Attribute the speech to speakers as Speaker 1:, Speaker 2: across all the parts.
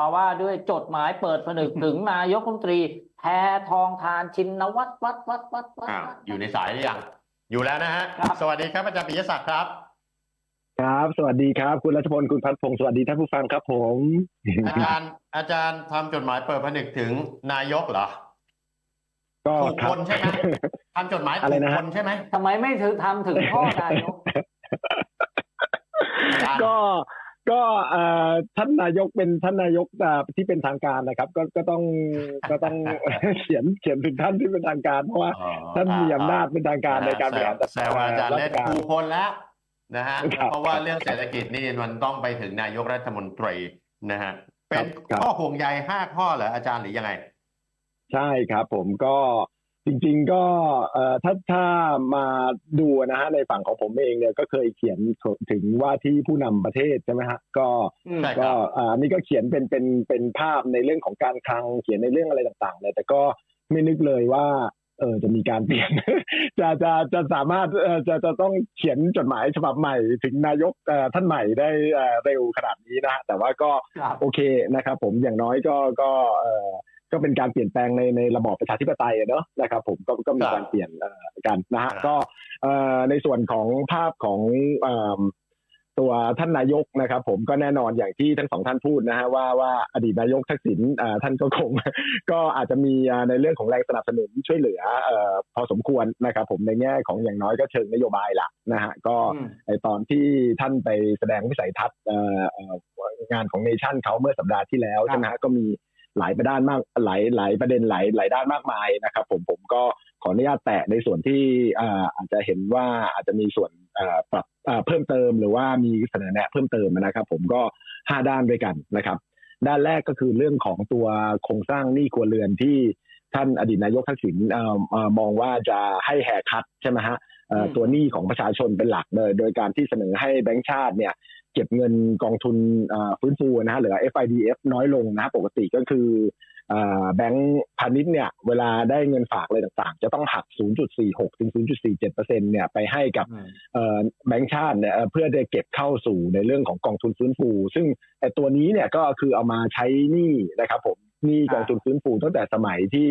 Speaker 1: มาว่าด้วยจดหมายเปิดผนึกถึงนายกรัฐมนตรีแพทองทานชินวัตรวัดวัดวัดวัด
Speaker 2: อ้าวอยู่ในสายหรือยังอยู่แล้วนะฮะ
Speaker 1: ครับ
Speaker 2: สวัสดีครับอาจารย์ปิยศักดิ์ครับ
Speaker 3: ครับ สวัสดีครับ คุณรัชพล คุณพัฒพงศ์สวัสดีท่านผู้ฟังครับผม
Speaker 2: อาจารย์อาจารย์ทำจดหมายเปิดผนึกถึงนายกเหรอ
Speaker 3: ก็
Speaker 2: ถูก
Speaker 3: ครั
Speaker 2: ค
Speaker 3: บ
Speaker 2: นใช่ไหมทำจดหมาย
Speaker 3: อะไร
Speaker 2: ถูก
Speaker 3: นะฮะ
Speaker 2: คนใช่ไหม
Speaker 1: ทำไมไม่ถึงทำถึงพ่อนายก
Speaker 2: อาจารย์
Speaker 3: ก็ ก็เอ่อท่านนายกเป็นท่านนายกอ่าที่เป็นทางการนะครับ ก็ก็ต้องก็ต้องเขียนเขียนถึงท่านที่เป็นทางการเพราะว่า
Speaker 2: อ๋อ
Speaker 3: ท่านมีอำนาจเป็นทางการในการบริหารจัด
Speaker 2: แซวว่าอาจารย์
Speaker 3: รา
Speaker 2: เล่
Speaker 3: ช
Speaker 2: น
Speaker 3: การ
Speaker 2: ถูกคนแล้วนะฮะ
Speaker 3: ครับ
Speaker 2: เพราะว่าเรื่องเศรษฐกิจนี่มันต้องไปถึงนายกรัฐมนตรีนะฮะเป็น
Speaker 3: ครับ
Speaker 2: ข้อห่วงใยห้าข้อเหรออาจารย์หรือยังไง
Speaker 3: ใช่ครับผมก็ จริงๆก็เอ่อถ้าถ้ามาดูนะฮะในฝั่งของผมเองเนี่ยก็เคยเขียนถึงว่าที่ผู้นำประเทศใช่ไหมฮะก็
Speaker 1: อืม
Speaker 2: ใช่
Speaker 3: ก็อ่าอันนี้ก็เขียนเป็นเป็นเป็นภาพในเรื่องของการคลังเขียนในเรื่องอะไรต่างๆเลยแต่ก็ไม่นึกเลยว่าเออจะมีการเปลี่ยน จะจะจะสามารถเออจะจะต้องเขียนจดหมายฉบับใหม่ ถึงนายกเอ่อท่านใหม่ได้เอ่อเร็วขนาดนี้นะฮะแต่ว่าก็
Speaker 1: ครับ
Speaker 3: โอเคนะครับ ผมอย่างน้อยก็ก็เอ่อ ก็เป็นการเปลี่ยนแปลงในในระบอบประชาธิปไตยอะเนอะนะครับผมก็ก็มี
Speaker 2: ครับ
Speaker 3: การเปลี่ยนเอ่อกันนะฮะ
Speaker 2: ครับ
Speaker 3: ก็เอ่อในส่วนของภาพของเอิ่มตัวท่านนายกนะครับ ผมก็แน่นอนอย่างที่ทั้งสองท่านพูดนะฮะว่าว่าอดีตนายกทักษิณอ่าท่านก็คง ก็อาจจะมีอ่าในเรื่องของแรงสนับสนุนช่วยเหลือเอ่อพอสมควรนะครับ ผมในแง่ของอย่างน้อยก็เชิงนโยบายละนะฮะก็
Speaker 1: อืม
Speaker 3: ไอตอนที่ท่านไปแสดงวิสัยทัศน์เอ่อเอ่องานของเนชั่นเขาเมื่อสัปดาห์ที่แล้ว
Speaker 1: ครับ
Speaker 3: ใช่ไหมฮะก็มี หลายประด้านมากหลายหลายประเด็นหลายหลายด้านมากมายนะครับ ผมผมก็ขออนุญาตแตะในส่วนที่อาอาจจะเห็นว่าอาจจะมีส่วนปรับเพิ่มเติมหรือว่ามีเสนอแนะเพิ่มเติมนะครับ ผมก็ห้าด้านด้วยกันนะครับ ด้านแรกก็คือเรื่องของตัวโครงสร้างหนี้ครัวเรือนที่ท่านอดีตนายกทักษิณมองว่าจะให้แหกคัดใช่ไหมฮะ ตัวหนี้ของประชาชนเป็นหลักเลยโดยการที่เสนอให้แบงก์ชาติเนี่ยเก็บเงินกองทุนเอ่อฟื้นฟูนะฮะเหลือ FIDF น้อยลงนะฮะปกติก็คือเอ่อแบงก์พาณิชย์เนี่ยเวลาได้เงินฝากอะไรต่างๆ จะต้องหัก 0.46 ถึง 0.47เปอร์เซ็นต์เนี่ยไปให้กับ
Speaker 1: อืม
Speaker 3: เอ่อแบงก์ชาติเนี่ยเอ่อเพื่อจะเก็บเข้าสู่ในเรื่องของกองทุนฟื้นฟู ซึ่งไอ้ตัวนี้เนี่ยก็คือเอามาใช้หนี้นะครับผมหนี้กองทุนฟื้นฟูตั้งแต่สมัยที่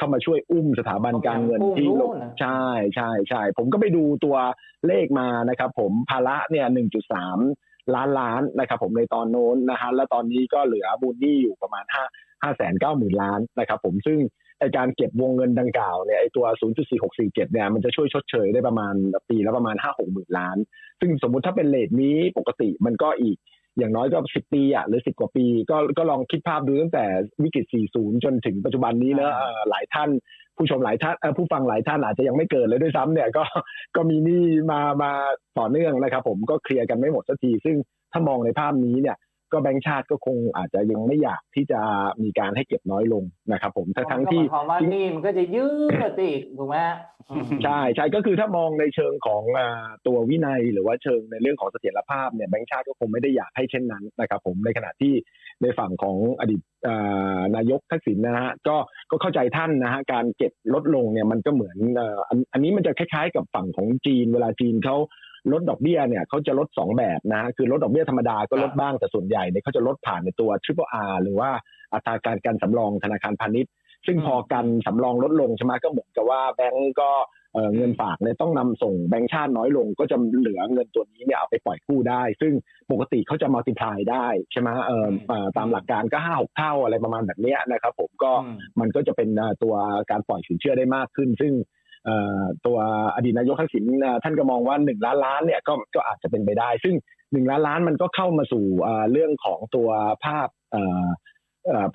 Speaker 3: เข้ามาช่วยอุ้มสถาบันการเงินที่
Speaker 1: อุ้ม
Speaker 3: ล
Speaker 1: นู่
Speaker 3: ง
Speaker 1: นน่ะ
Speaker 3: ใช่ใช่ใช่ผมก็ไปดูตัวเลขมานะครับผมภาระเนี่ย1.3ล้านล้านนะครับผมในตอนโน้นนะฮะแล้วตอนนี้ก็เหลือมูลหนี้อยู่ประมาณ5 5แสนเก้าหมื่นล้านนะครับผมซึ่งไอการเก็บวงเงินดังกล่าวเนี่ยไอตัว 0.4647 เนี่ยมันจะช่วยชดเชยได้ประมาณปีละประมาณ 5-6หมื่นล้าน ซึ่งสมมุติถ้าเป็นเลทนี้ปกติมันก็อีก อย่างน้อยก็10ปีอะหรือ10กว่าปี ก็ก็ลองคิดภาพดูตั้งแต่วิกฤต 40 จนถึงปัจจุบันนี้เนอะ
Speaker 1: อ่า
Speaker 3: เอ่อหลายท่านผู้ชมหลายท่านเอ่อผู้ฟังหลายท่านอาจจะยังไม่เกิดเลยด้วยซ้ำเนี่ยก็ก็มีหนี้มามาต่อเนื่องนะครับ ผมก็เคลียร์กันไม่หมดสักที ซึ่งถ้ามองในภาพนี้เนี่ย ก็แบงก์ชาติก็คงอาจจะยังไม่อยากที่จะมีการให้เก็บน้อยลงนะครับผมทั้งทั้งที่
Speaker 1: ก็หมายความว่านี่มันก็จะยืดไปอีกถูกไหมฮะอืม
Speaker 3: ใช่ใช่ก็คือถ้ามองในเชิงของอ่าตัววินัยหรือว่าเชิงในเรื่องของเสถียรภาพเนี่ยแบงก์ชาติก็คงไม่ได้อยากให้เช่นนั้นนะครับผมในขณะที่ในฝั่งของอดีตอ่านายกทักษิณนะฮะก็ก็เข้าใจท่านนะฮะการเก็บลดลงเนี่ยมันก็เหมือนเอ่ออันอันนี้มันจะคล้ายๆ กับฝั่งของจีนเวลาจีนเขา ลดดอกเบี้ยเนี่ยเขาจะลดสองแบบนะฮะคือลดดอกเบี้ยธรรมดาก็ลดบ้างแต่ส่วนใหญ่เนี่ยเขาจะลดผ่านในตัว Triple R หรือว่าอัตราการการสำรองธนาคารพาณิชย์ ซึ่งพอกันสำรองลดลงใช่ไหมก็เหมือนกับว่าแบงก์ก็เอ่อเงินฝากเนี่ยต้องนำส่งแบงก์ชาติน้อยลง ก็จะเหลือเงินตัวนี้เนี่ยเอาไปปล่อยกู้ได้ ซึ่งปกติเขาจะมัลติพลายได้ใช่ไหมเอ่อเอ่อตามหลักการก็ห้าหกเท่าอะไรประมาณแบบเนี้ยนะครับผมก็
Speaker 1: อืม
Speaker 3: มันก็จะเป็นเอ่อตัวการปล่อยสินเชื่อได้มากขึ้น ซึ่งเอ่อ ตัวอดีตนายกทักษิณท่านก็มองว่าหนึ่งล้านล้านเนี่ยก็ก็อาจจะเป็นไปได้ ซึ่งหนึ่งล้านล้านมันก็เข้ามาสู่เรื่องของตัวภาพ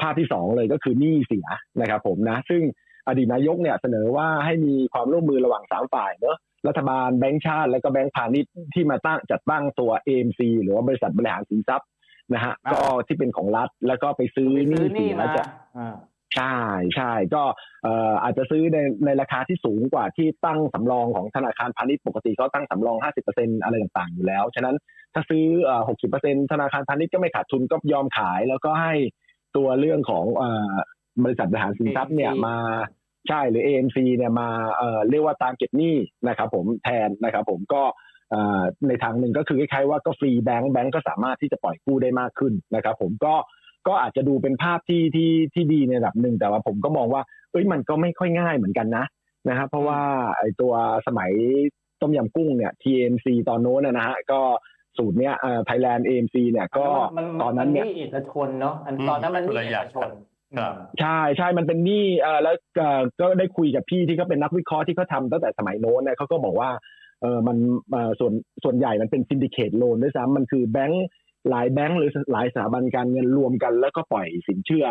Speaker 3: ภาพที่สองเลยก็คือหนี้เสียนะครับผมนะซึ่งอดีตนายกเนี่ยเสนอว่าให้มีความร่วมมือระหว่างสามฝ่ายเนอะรัฐบาลแบงก์ชาติ และก็แบงก์พาณิชย์ที่มาตั้งจัดตั้งตัว AMC หรือว่าบริษัทบริหารสินทรัพย์นะฮะก็ที่เป็นของรัฐแล้วก็ไปซื้อห
Speaker 1: ซื้
Speaker 3: นี้
Speaker 1: อหนี่
Speaker 3: เสียจาก
Speaker 1: อ่า
Speaker 3: ใช่ใช่ก็เอ่ออาจจะซื้อในในราคาที่สูงกว่าที่ตั้งสำรองของธนาคารพาณิชย์ปกติเขาตั้งสำรอง 50%อะไรต่างๆ อยู่แล้ว ฉะนั้นถ้าซื้อเอ่อ60%ธนาคารพาณิชย์ก็ไม่ขาดทุนก็ยอมขาย แล้วก็ให้ตัวเรื่องของเอ่อบริษัทบริหารสินทรัพย์เนี่ย
Speaker 1: AMC
Speaker 3: มาใช่หรือ AMC เนี่ยมาเอ่อเรียกว่าตามเก็บหนี้นะครับผมแทนนะครับผมก็เอ่อในทางหนึ่งก็คือคล้ายๆว่าก็ฟรีแบงก์แบงก์ก็สามารถที่จะปล่อยกู้ได้มากขึ้นนะครับผมก็ ก็อาจจะดูเป็นภาพที่ที่ที่ดีในระดับหนึ่งแต่ว่าผมก็มองว่า เอ้ยมันก็ไม่ค่อยง่ายเหมือนกันนะนะครับเพราะว่าไอตัวสมัยต้มยำกุ้งเนี่ย TMC ตอนโน้นนะนะฮะก็สูตรเนี้ยเอ่อ Thailand AMC เนี่ยก็
Speaker 1: มัน
Speaker 3: ตอนนั้นเนี่ย
Speaker 1: มัเอกชนเนาะอันตอนนั้นมัน
Speaker 2: อืม
Speaker 1: นี่เอกชน
Speaker 2: ครับ
Speaker 3: ใช่ใช่มันเป็นหนี้เอ่อแล้วเอ่อก็ได้คุยกับพี่ที่เขาเป็นนักวิเคราะห์ที่เขาทำตั้งแต่สมัยโน้นเนี่ยเขาก็บอกว่าเออมันเอ่อส่วนส่วนใหญ่มันเป็นซินดิเคตโลนด้วยซ้ำมันคือแบงก์ หลายแบงก์หรือหลายสถาบันการเงินรวมกัน แล้วก็ปล่อยสินเชื่อ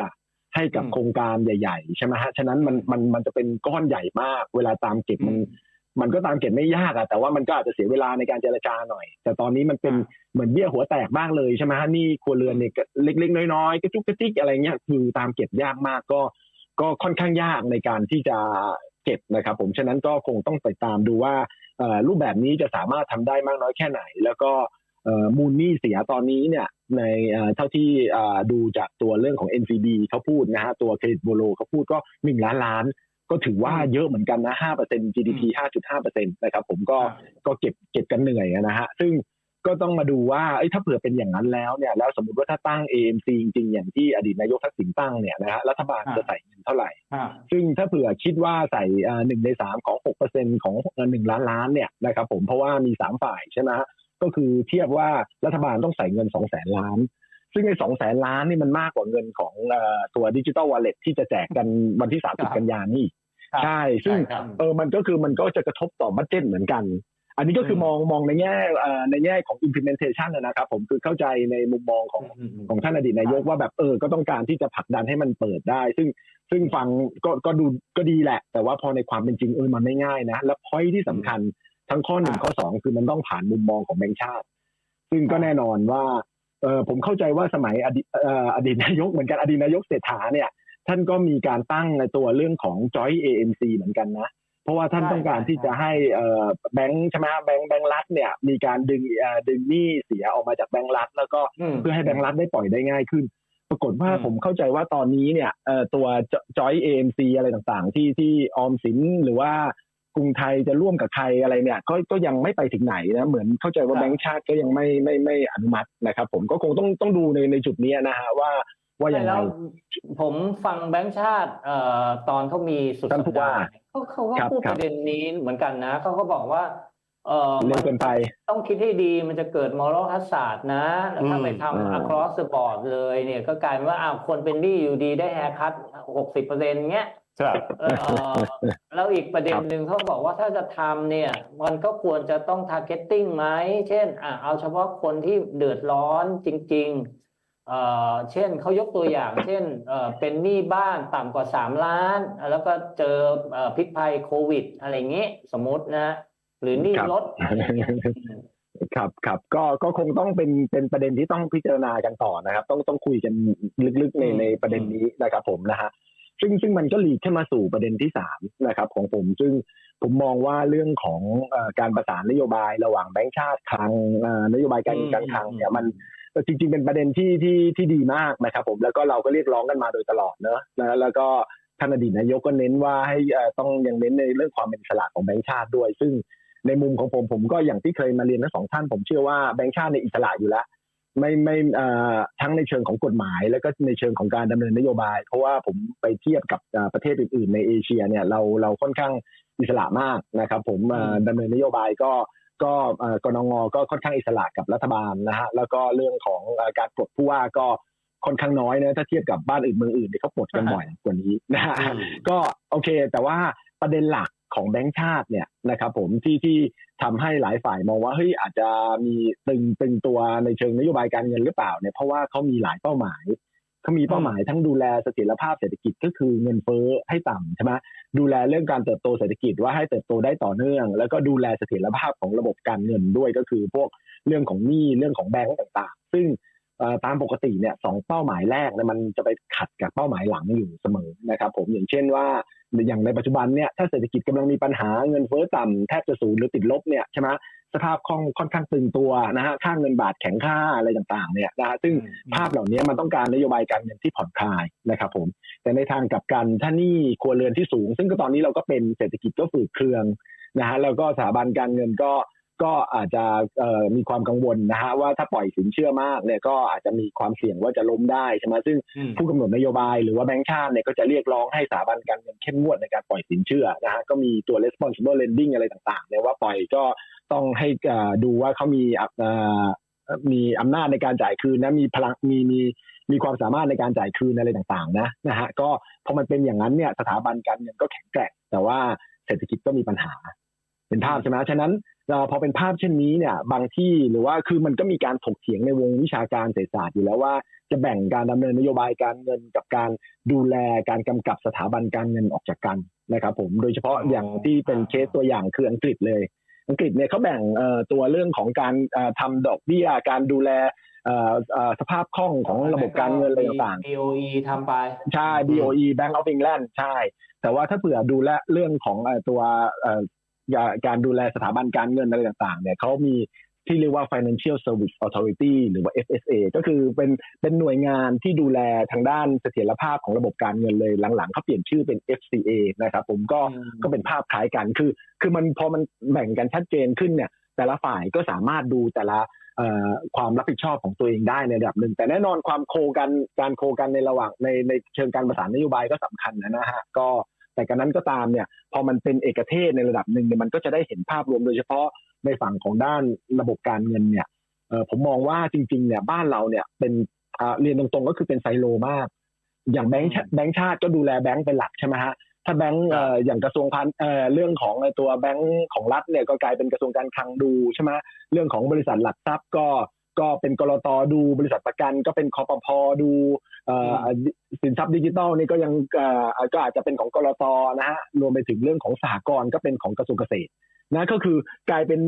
Speaker 3: ให้กับ
Speaker 1: อืม
Speaker 3: โครงการใหญ่ๆใช่ไหมฮะฉะนั้นมันมันมันจะเป็นก้อนใหญ่มาก เวลาตามเก็บมันมันก็ตามเก็บไม่ยากอะแต่ว่ามันก็อาจจะเสียเวลาในการเจรจาหน่อย แต่ตอนนี้มันเป็น
Speaker 1: อ่า
Speaker 3: เหมือนเบี้ยหัวแตกบ้างเลยใช่ไหมฮะหนี่ครัวเรือนเนี่ยก็เล็กๆ น้อยๆกระจุกกระจิกอะไรเงี้ยคือตามเก็บยากมากก็ ก็ค่อนข้างยากในการที่จะเก็บนะครับ ผมฉะนั้นก็คงต้องไปตามดูว่าเอ่อรูปแบบนี้จะสามารถทำได้มากน้อยแค่ไหน แล้วก็เอ่อ มูลหนี้เสียตอนนี้เนี่ยในเอ่อเท่าที่เอ่อดูจากตัวเรื่องของ NCB เขาพูดนะฮะตัวเครดิตบูโรเขาพูดก็หนึ่งล้านล้าน ก็ถือว่าเยอะเหมือนกันนะห้าเปอร์เซ็นต์ GDP ห้าจุดห้าเปอร์เซ็นต์นะครับผมก็ก็เก็บเก็บกันเหนื่อยอะนะฮะซึ่งก็ต้องมาดูว่าเอ้ยถ้าเผื่อเป็นอย่างนั้นแล้วเนี่ยแล้วสมมติว่าถ้าตั้ง AMC จริง ๆ อย่างที่อดีตนายกทักษิณตั้งเนี่ยนะฮะรัฐบาล
Speaker 1: อ่า
Speaker 3: จะใส่เงินเท่าไหร่
Speaker 1: อ่า
Speaker 3: ซึ่งถ้าเผื่อคิดว่าใส่อ่าหนึ่งในสามของหกเปอร์เซ็นของหนึ่งล้านล้านเนี่ยนะครับผมเพราะว่ามีสามฝ่ายใช่ไหมฮะ ก็คือเทียบว่ารัฐบาลต้องใส่เงินสองแสนล้าน ซึ่งในสองแสนล้านนี่มันมากกว่าเงินของเอ่อตัวดิจิ t a ลวอลเล็ตที่จะแจกกันวันที่สามสิบกันยานี่
Speaker 1: ครับ
Speaker 3: ใช่ ซึ่ง
Speaker 2: ใช่ครับ
Speaker 3: เออมันก็คือมันก็จะกระทบต่อบัตเจ็ตเหมือนกัน อันนี้ก็คือ
Speaker 1: ม
Speaker 3: มองมองในแง่เอ่อในแง่ของ implementation นะนะครับ ผมคือเข้าใจในมุมมองของ
Speaker 1: อืมอืม
Speaker 3: ของท่านอดีตนายกว่าแบบเออก็ต้องการที่จะผลักดันให้มันเปิดได้ ซึ่งซึ่งฟังก็ก็ดูก็ดีแหละ แต่ว่าพอในความเป็นจริงเออมันไม่ง่ายนะ และพอยที่สำคัญ ทั้งข้อหนึ่ง
Speaker 1: อ่า
Speaker 3: ข้อสองคือมันต้องผ่านมุมมองของแบงก์ชาติ ซึ่งก็
Speaker 1: อ่า
Speaker 3: แน่นอนว่าเออผมเข้าใจว่าสมัยอดีตเอ่ออดีตนายกเหมือนกันอดีตนายกเศรษฐาเนี่ย ท่านก็มีการตั้งในตัวเรื่องของ Joint AMC เหมือนกันนะเพราะว่าท่าน
Speaker 1: ใช่
Speaker 3: ต้องการ
Speaker 1: ใช่
Speaker 3: ที่จะให้เอ่อแบงค์ใช่ไหมฮะแบงค์แบงค์รัฐเนี่ยมีการดึงเอ่อดึงหนี้เสียออกมาจากแบงค์รัฐ แล้วก็
Speaker 1: ม
Speaker 3: เพื่อให้แบงค์รัฐได้ปล่อยได้ง่ายขึ้น ปรากฏว่า
Speaker 1: อืม
Speaker 3: ผมเข้าใจว่าตอนนี้เนี่ยเอ่อตัว Joint AMC อะไรต่างๆ ที่ที่ออมสินหรือว่า กรุงไทยจะร่วมกับใครอะไรเนี่ยก็ก็ยังไม่ไปถึงไหนนะเหมือนเข้าใจว่าแบงค์ชาติก็ยังไม่ไม่ไม่อนุมัตินะครับ ผมก็คงต้องต้องดูในในจุดนี้นะฮะว่าว่ายังไง
Speaker 1: แล้วผมฟังแบงค์ชาติเอ่อตอนเขามีสุด
Speaker 3: ท่าน
Speaker 1: สั
Speaker 3: ผู้
Speaker 1: ปดา
Speaker 3: ว่า
Speaker 1: ห์เขาเขาก็
Speaker 3: ครับ
Speaker 1: พูด
Speaker 3: ครั
Speaker 1: ป
Speaker 3: บ
Speaker 1: ระเด็นนี้เหมือนกันนะเขาก็บอกว่าเออ
Speaker 3: เร็วเกินไป
Speaker 1: ต้องคิดให้ดีมันจะเกิด moral hazard นะแล้วถ้า
Speaker 2: อืม
Speaker 1: ไปทำ
Speaker 3: อ่า
Speaker 1: across the board เลยเนี่ยก็กลายเป็นว่าอ้าวคนเป็นหนี้อยู่ดีได้แฮร์คัตหกสิบเปอร์เซ็นต์เงี้ย
Speaker 2: ครับ
Speaker 1: เออแล้วอีกประเด็นหนึ่งเขาบอกว่าถ้าจะทำเนี่ย มันก็ควรจะต้อง targeting ไหมเช่นอะเอาเฉพาะคนที่เดือดร้อนจริง ๆ เอ่อเช่นเขายกตัวอย่าง เช่นเอ่อเป็นหนี้บ้านต่ำกว่าสามล้าน แล้วก็เจอเอ่อพิษภัยโควิด อะไรอย่างเงี้ยสมมตินะ หรือหนี้
Speaker 3: ครับ
Speaker 1: รถอะไรอย่างเงี้ย
Speaker 3: ครับครับก็ก็คงต้องเป็นเป็นประเด็นที่ต้องพิจารณากันต่อนะครับ ต้องต้องคุยกันลึกๆใน
Speaker 1: อืม
Speaker 3: ในประเด็นนี้นะครับผมนะฮะ ซึ่งซึ่งมันก็หลีดขึ้นมาสู่ประเด็นที่สามนะครับ ของผมซึ่งผมมองว่าเรื่องของเอ่อการประสานนโยบายระหว่างแบงก์ชาติคลังเอ่อนโยบายการเงินการคลังเนี่ยมันจริง ๆ เป็นประเด็นที่ที่ที่ดีมากนะครับ ผมแล้วก็เราก็เรียกร้องกันมาโดยตลอดเนอะนะแล้วก็ท่านอดีตนายกก็เน้นว่าให้เอ่อต้องยังเน้นในเรื่องความเป็นอิสระของแบงก์ชาติด้วย ซึ่งในมุมของผมผมก็อย่างที่เคยมาเรียนทั้งสองท่านผมเชื่อว่าแบงก์ชาติในยอิสระอยู่แล้ว ไม่ไม่เอ่อทั้งในเชิงของกฎหมาย แล้วก็ในเชิงของการดำเนินนโยบาย เพราะว่าผมไปเทียบกับเอ่อประเทศอื่นๆในเอเชียเนี่ยเราเราค่อนข้างอิสระมากนะครับ ผมเอ่อดำเนินนโยบายก็ก็เอ่อกนงก็ค่อนข้างอิสระกับรัฐบาลนะฮะแล้วก็เรื่องของเอ่อการปลดผู้ว่าก็ค่อนข้างน้อยนะถ้าเทียบกับบ้านอื่นเมืองอื่นที่เขาปลดกันบ่อยกว่านี้นะฮะ
Speaker 2: อืม
Speaker 3: ก็โอเค แต่ว่าประเด็นหลัก ของแบงก์ชาติเนี่ยนะครับผมที่ที่ทำให้หลายฝ่ายมองว่าเฮ้ยอาจจะมีตึงตึงตัวในเชิงนโยบายการเงินหรือเปล่าเนี่ยเพราะว่าเขามีหลายเป้าหมายเขามีเป้าหมายทั้งดูแลเสถียรภาพเศรษฐกิจก็คือเงินเฟ้อให้ต่ำใช่ไหมดูแลเรื่องการเติบโตเศรษฐกิจว่าให้เติบโตได้ต่อเนื่อง แล้วก็ดูแลเสถียรภาพของระบบการเงินด้วยก็คือพวกเรื่องของหนี้เรื่องของแบงก์ต่าง ๆ ซึ่งเอ่อ ตามปกติเนี่ยสองเป้าหมายแรกเนี่ยมันจะไปขัดกับเป้าหมายหลังอยู่เสมอนะครับ ผมอย่างเช่นว่าอย่างในปัจจุบันเนี่ยถ้าเศรษฐกิจกำลังมีปัญหาเงินเฟ้อต่ำแทบจะศูนย์หรือติดลบเนี่ยใช่ไหมสภาพคล่องค่อนข้างตึงตัวนะฮะค่าเงินบาทแข็งค่าอะไรต่างๆเนี่ยนะฮะซึ่งภาพเหล่านี้มันต้องการนโยบายการเงินที่ผ่อนคลายนะครับผม แต่ในทางกลับกันถ้าหนี้ครัวเรือนที่สูง ซึ่งก็ตอนนี้เราก็เป็นเศรษฐกิจก็ฝืดเคืองนะฮะแล้วก็สถาบันการเงินก็ ก็อาจจะเอ่อมีความกังวลนะฮะว่าถ้าปล่อยสินเชื่อมากเนี่ยก็อาจจะมีความเสี่ยงว่าจะล้มได้ใช่ไหมซึ่ง
Speaker 1: อืม
Speaker 3: ผู้กำหนดนโยบายหรือว่าแบงก์ชาติเนี่ยก็จะเรียกร้องให้สถาบันการเงินเข้มงวดในการปล่อยสินเชื่อนะฮะก็มีตัว responsible lending อะไรต่างๆเนี่ยว่าปล่อยก็ต้องให้เอ่อดูว่าเขามีอะเอ่อมีอำนาจในการจ่ายคืนนะมีพลังมีมีมีความสามารถในการจ่ายคืนอะไรต่างๆ นะนะฮะก็พอมันเป็นอย่างนั้นเนี่ยสถาบันการเงินก็แข็งแกร่งแต่ว่าเศรษฐกิจก็มีปัญหาเป็นภาพใช่ไหมฉะนั้นเอ่อ พอเป็นภาพเช่นนี้เนี่ยบางที่หรือว่าคือมันก็มีการถกเถียงในวงวิชาการเศรษฐศาสตร์อยู่แล้วว่า จะแบ่งการดำเนินนโยบายการเงินกับการดูแลการกำกับสถาบันการเงินออกจากกันนะครับผมโดยเฉพาะอย่างที่เป็นเคสตัวอย่างคืออังกฤษเลย อังกฤษเนี่ยเขาแบ่งเอ่อตัวเรื่องของการเอ่อทำดอกเบี้ยการดูแลเอ่อเอ่อสภาพคล่องของระบบการเงินอะไรต่างๆ
Speaker 1: BOE ทำไป
Speaker 3: ใช่ BOE Bank of England ใช่ แต่ว่าถ้าเผื่อดูแลเรื่องของเอ่อตัวเอ่อ การดูแลสถาบันการเงินอะไรต่างๆ เนี่ยเขามีที่เรียกว่า Financial Service Authority หรือว่า FSA ก็คือเป็นเป็นหน่วยงานที่ดูแลทางด้านเสถียรภาพของระบบการเงินเลยหลังๆเขาเปลี่ยนชื่อเป็น FCA นะครับผมก็
Speaker 1: อืม
Speaker 3: ก็เป็นภาพคล้ายกันคือ คือมันพอมันแบ่งกันชัดเจนขึ้นเนี่ย แต่ละฝ่ายก็สามารถดูแต่ละเอ่อความรับผิดชอบของตัวเองได้ในระดับหนึ่ง แต่แน่นอนความโคกันการโคกันในระหว่างในในเชิงการประสานนโยบายก็สำคัญนะฮะก็ แต่กันนั้นก็ตามเนี่ยพอมันเป็นเอกเทศในระดับหนึ่งเนี่ยมันก็จะได้เห็นภาพรวมโดยเฉพาะในฝั่งของด้านระบบการเงินเนี่ยเอ่อผมมองว่าจริงๆเนี่ยบ้านเราเนี่ยเป็นอ่าเรียนตรงๆก็คือเป็นไซโลมาก อย่างแบงค์ชาแบงค์ชาติก็ดูแลแบงค์เป็นหลักใช่ไหมฮะถ้าแบงค์เอ่ออย่างกระทรวงพันเอ่อเรื่องของไอ้ตัวแบงค์ของรัฐเนี่ยก็กลายเป็นกระทรวงการคลังดูใช่ไหมเรื่องของบริษัทหลักทรัพย์ก็ ก็เป็นกรตดูบริษัทประกัน ก็เป็นคอปพดูเอ่อสินทรัพย์ดิจิทัลนี่ก็ยังเอ่อก็อาจจะเป็นของกรตนะฮะรวมไปถึงเรื่องของสหกรณ์ก็เป็นของกระทรวงเกษตร นะก็คือกลายเป็น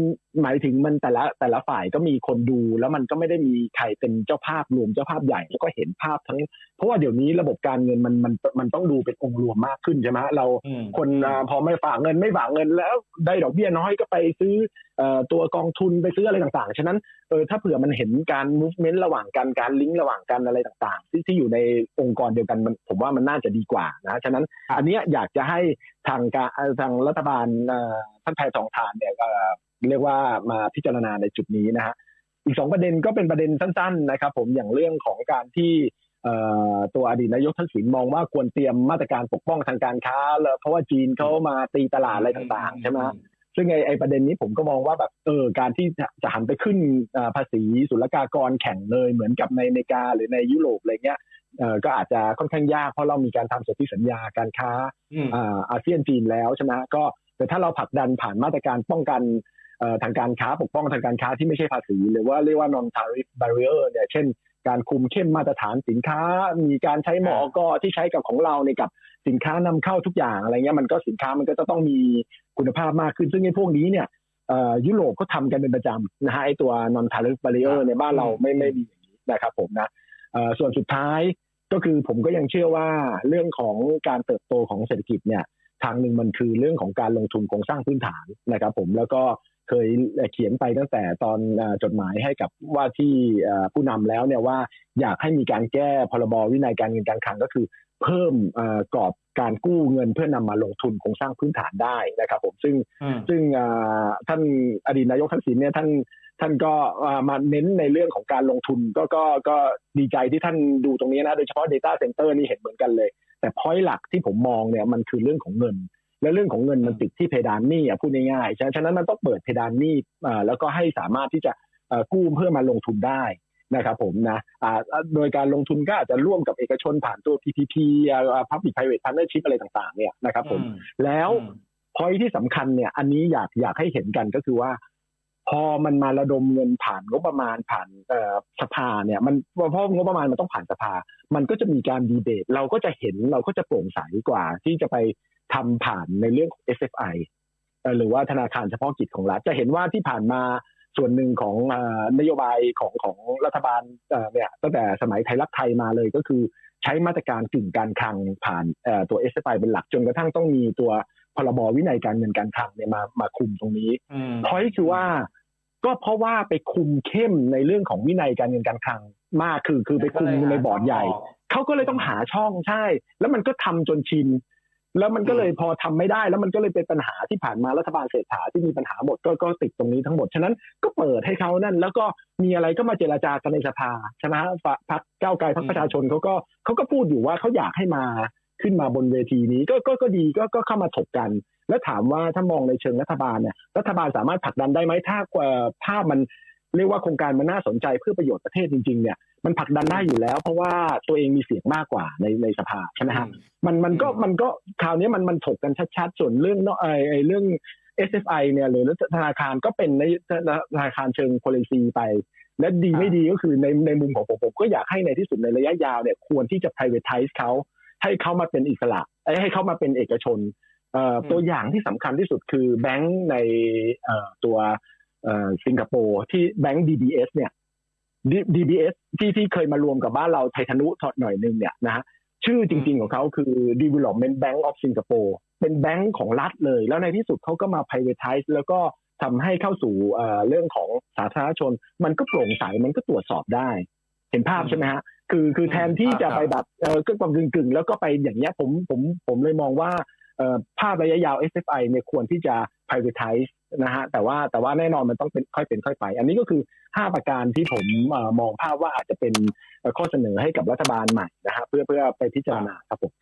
Speaker 3: หมายถึงมันแต่ละแต่ละฝ่ายก็มีคนดู แล้วมันก็ไม่ได้มีใครเป็นเจ้าภาพรวมเจ้าภาพใหญ่แล้วก็เห็นภาพทั้ง เพราะว่าเดี๋ยวนี้ระบบการเงินมันมันมันต้องดูเป็นองค์รวมมากขึ้นใช่ไหมเรา
Speaker 1: อืม
Speaker 3: คนอ่าพอไม่ฝากเงินไม่ฝากเงินแล้วได้ดอกเบี้ยน้อยก็ไปซื้อเอ่อตัวกองทุนไปซื้ออะไรต่างๆ ฉะนั้นเออถ้าเผื่อมันเห็นการ movement ระหว่างกันการลิงก์ระหว่างกันอะไรต่างๆ ที่ที่อยู่ในองค์กรเดียวกันมันผมว่ามันน่าจะดีกว่านะฉะนั้น
Speaker 1: ครับ
Speaker 3: อันเนี้ยอยากจะให้ ทางการเอ่อทางรัฐบาลเอ่อท่านไทยทองทานเนี่ยก็เรียกว่ามาพิจารณาในจุดนี้นะฮะอีกสองประเด็นก็เป็นประเด็นสั้น ๆ นะครับ ผมอย่างเรื่องของการที่เอ่อตัวอดีตนายกทักษิณมองว่าควรเตรียมมาตรการปกป้องทางการค้าแล้วเพราะว่าจีนเขามาตีตลาดอะไรต่าง ๆ ใช่ไหมฮะซึ่งไอ้ไอ้ประเด็นนี้ผมก็มองว่าแบบเออการที่จะจะหันไปขึ้นอ่าภาษีศุลกากรแข่งเลยเหมือนกับในอเมริกาหรือในยุโรปอะไรเงี้ยเออ ก็อาจจะค่อนข้างยากเพราะเรามีการทำสนธิสัญญาการค้า
Speaker 1: อืม
Speaker 3: อ่าอาเซียนจีนแล้วใช่ไหมก็แต่ถ้าเราผลักดันผ่านมาตรการป้องกันเอ่อทางการค้าปกป้องทางการค้าที่ไม่ใช่ภาษี หรือว่าเรียกว่า non tariff barrier เนี่ยเช่น การคุมเข้มมาตรฐานสินค้า มีการใช้หมอกที่ใช้กับของเราในยกับสินค้านำเข้าทุกอย่างอะไรเงี้ยมันก็สินค้ามันก็จะต้องมีคุณภาพมากขึ้น ซึ่งไอ้พวกนี้เนี่ยเอ่อยุโรปก็ทำกันเป็นประจำนะฮะไอ้ตัว non tariff barrier ในบ้านเราไม่ไม่มีอย่างนี้นะครับผมนะเอ่อส่วนสุดท้าย ก็คือผมก็ยังเชื่อว่าเรื่องของการเติบโตของเศรษฐกิจเนี่ย ทางหนึ่งมันคือเรื่องของการลงทุนโครงสร้างพื้นฐานนะครับ ผมแล้วก็เคยเขียนไปตั้งแต่ตอนเอ่อจดหมายให้กับว่าที่เอ่อผู้นำแล้วเนี่ยว่าอยากให้มีการแก้พรบวินัยการเงินการคลังก็คือเพิ่มเอ่อกรอบการกู้เงินเพื่อนำมาลงทุนโครงสร้างพื้นฐานได้นะครับ ผมซึ่ง
Speaker 1: อืม
Speaker 3: ซึ่งอ่าท่านอดีตนายกทักษิณเนี่ยท่าน ท่านก็อ่ามาเน้นในเรื่องของการลงทุนก็ก็ก็ดีใจที่ท่านดูตรงนี้นะโดยเฉพาะ Data Center นี่เห็นเหมือนกันเลย แต่พอยหลักที่ผมมองเนี่ยมันคือเรื่องของเงิน และเรื่องของเงินมันติดที่เพดานหนี้อะพูดง่ายๆฉะนั้นฉะนั้นมันต้องเปิดเพดานหนี้อ่าแล้วก็ให้สามารถที่จะเอ่อกู้เพื่อมาลงทุนได้นะครับผมนะอ่าโดยการลงทุนก็อาจจะร่วมกับเอกชนผ่านตัว PPP อ่า Public Private Partnership อะไรต่างๆ เนี่ยนะครับผมแล้ว
Speaker 1: อืม
Speaker 3: พอยที่สำคัญเนี่ยอันนี้อยากอยากให้เห็นกันก็คือว่า พอมันมาระดมเงินผ่านงบประมาณผ่านเอ่อสภาเนี่ย มันเพราะงบประมาณมันต้องผ่านสภา มันก็จะมีการดีเบต เราก็จะเห็นเราก็จะโปร่งใสกว่า ที่จะไปทำผ่านในเรื่องของ SFI เอ่อหรือว่าธนาคารเฉพาะกิจของรัฐจะเห็นว่าที่ผ่านมาส่วนหนึ่งของเอ่อนโยบายของของรัฐบาลเอ่อเนี่ยตั้งแต่สมัยไทยรักไทยมาเลยก็คือใช้มาตรการกึ่งการคลังผ่านเอ่อตัว SFI เป็นหลักจนกระทั่งต้องมีตัวพรบวินัยการเงินการคลังเนี่ยมามาคุมตรงนี้
Speaker 1: อืม
Speaker 3: พอยคือว่า ก็เพราะว่าไปคุมเข้มในเรื่องของวินัยการเงินการคลังมากคือคือไปคุมในบอร์ดใหญ่เขาก็เลยต้องหาช่องใช่ แล้วมันก็ทำจนชินแล้วมันก็เลยพอทำไม่ได้ แล้วมันก็เลยเป็นปัญหาที่ผ่านมารัฐบาลเศรษฐาที่มีปัญหาหมดก็ก็ติดตรงนี้ทั้งหมด ฉะนั้นก็เปิดให้เขานั่น แล้วก็มีอะไรก็มาเจรจากันในสภาใช่ไหมฮะฝพรรคก้าวไกลพรรคประชาชนเขาก็เขาก็พูดอยู่ว่าเขาอยากให้มา ขึ้นมาบนเวทีนี้ก็ก็ก็ดีก็ก็เข้ามาถกกัน แล้วถามว่าถ้ามองในเชิงรัฐบาลเนี่ยรัฐบาลสามารถผลักดันได้ไหมถ้าเอ่อถ้ามันเรียกว่าโครงการมันน่าสนใจเพื่อประโยชน์ประเทศจริงๆเนี่ยมันผลักดันได้อยู่แล้ว เพราะว่าตัวเองมีเสียงมากกว่าในในสภาใช่ไหมฮะมันมันก็
Speaker 2: อืม
Speaker 3: มันก็คราวนี้มันมันถกกันชัดๆ ส่วนเรื่องเนาะไอไอเรื่อง SFI เนี่ยหรือธนาคารก็เป็นในธนาคารเชิง policy ไป และดีไม่ดีก็คือในในมุมของผมผมก็อยากให้ในที่สุดในระยะยาวเนี่ยควรที่จะ privatize เขา ให้เขามาเป็นอิสระเอ้ยให้เขามาเป็นเอกชนเอ่ออ
Speaker 1: ม
Speaker 3: ตัวอย่างที่สำคัญที่สุดคือแบงก์ในเอ่อตัวเอ่อสิงคโปร์ที่แบงก์ DBS เนี่ย D- DBS ที่ที่เคยมารวมกับบ้านเราไททานุหน่อยนึงเนี่ยนะฮะชื่อจริง ๆ ของเขาคือ Development Bank of Singapore เป็นแบงก์ของรัฐเลย แล้วในที่สุดเขาก็มา privatize แล้วก็ทำให้เข้าสู่เอ่อเรื่องของสาธารณชน มันก็โปร่งใสมันก็ตรวจสอบได้ เห็นภาพ
Speaker 1: อืม
Speaker 3: ใช่ไหมฮะ คือคือแทนที่จะไปแบบเออก็กำกึ่งกึ่งๆแล้วก็ไปอย่างเงี้ยผมผมผมเลยมองว่าเอ่อภาพระยะยาว SFI เนี่ยควรที่จะ privatize นะฮะแต่ว่าแต่ว่าแน่นอนมันต้องเป็นค่อยเป็นค่อยไป อันนี้ก็คือ 5 ประการที่ผมเอ่อมองภาพว่าอาจจะเป็นเอ่อข้อเสนอให้กับรัฐบาลใหม่นะฮะเพื่อเพื่อไปพิจารณาครับผม